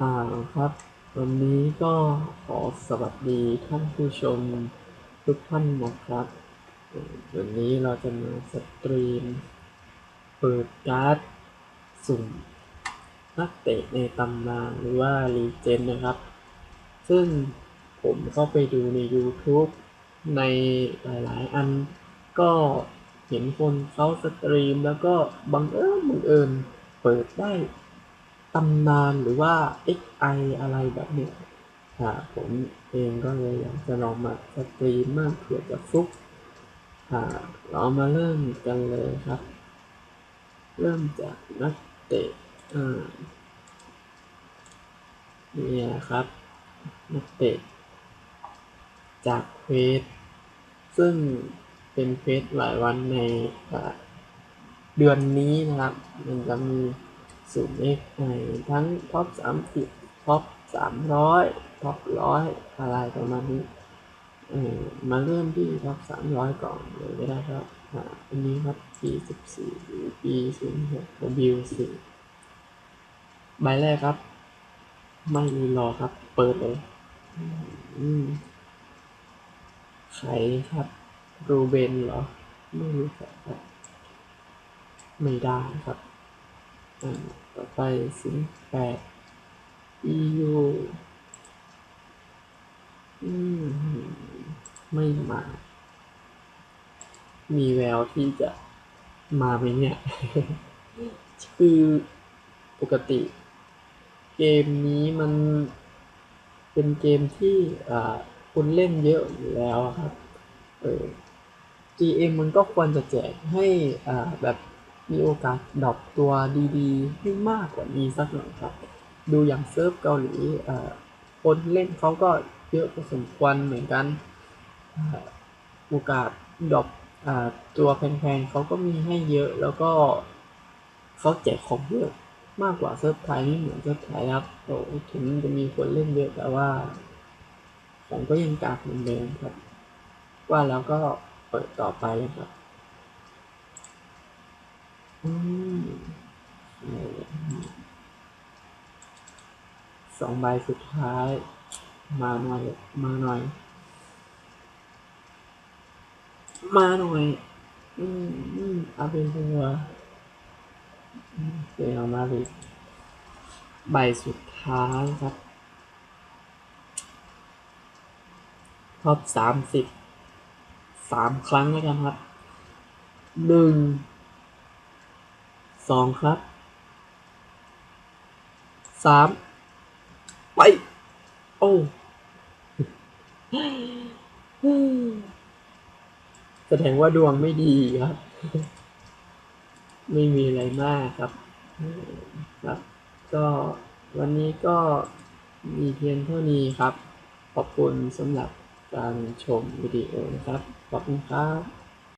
อ่าครับ วันนี้ก็ขอสวัสดีท่านผู้ชมทุกท่านนะครับ วันนี้เราจะมาสตรีม เปิดการ์ดสุ่มนักเตะในตำนานหรือว่ารีเจนนะครับ ซึ่งผมเข้าไปดูใน YouTube ในหลายๆ อันก็เห็นคนเขาสตรีมแล้วก็บังเอิญบังเอิญเปิดได้ ตำนานหรือว่า XI อะไรแบบนี้ยอ่าผมเองก็เลยอยากจะลองมาสตรีมมากเผื่อจะฟุกอ่าเรามาเริ่มกันเลยครับ เริ่มจากนักเตะอ่าเนี่ยครับ นักเตะ จากเฟสซึ่งเป็นเฟสหลายวันในเดือนนี้นะครับ มันจะมี สูตรเลขในทั้งท็อปสามสิบท็อปสามร้อยท็อปร้อยอะไรประมาณนี้เออมาเริ่มที่ท็อปสามร้อยก่อนเลยก็ได้ครับอันนี้ครับ P สิบสี่หรือ P ศูนย์หก W สี่ใบแรกครับ ไม่รีรอครับ เปิดเลยใครครับรูเบนเหรอ ไม่รู้จักครับ ไม่ได้ครับ ต่อไปสิงแปด EU อืมไม่มา มีแววที่จะมาไหมเนี่ย คือปกติ เกมนี้มันเป็นเกมที่อ่าคนเล่นเยอะอยู่แล้วครับ เออ GM มันก็ควรจะแจกให้อ่าแบบ มีโอกาสดรอปตัวดีๆให้มากกว่านี้สักหน่อยครับ ดูอย่างเซิร์ฟเกาหลีอ่าคนเล่นเขาก็เยอะพอสมควรเหมือนกันโอกาสดรอปตัวแพงๆเขาก็มีให้เยอะแล้วก็เขาแจกของเยอะมากกว่าเซิร์ฟไทยนี่เหมือนเซิร์ฟไทยครับโอ้ถึงจะมีคนเล่นเยอะแต่ว่าของก็ยังกากเหมือนเดิมครับ ว่าแล้วก็เปิดต่อไปเลยครับ สองใบสุดท้าย มาหน่อย มาหน่อย มาหน่อย อืมอืมอาเป็นตัวเดี๋ยวมาดิใบสุดท้ายครับท็อปสามสิบสามครั้งแล้วกันครับหนึ่ง สองครับสามไป โอ้แสดงว่าดวงไม่ดีครับ ไม่มีอะไรมากครับ ครับ ก็วันนี้ก็มีเพียงเท่านี้ครับ ขอบคุณสำหรับการชมวิดีโอนะครับ ขอบคุณครับ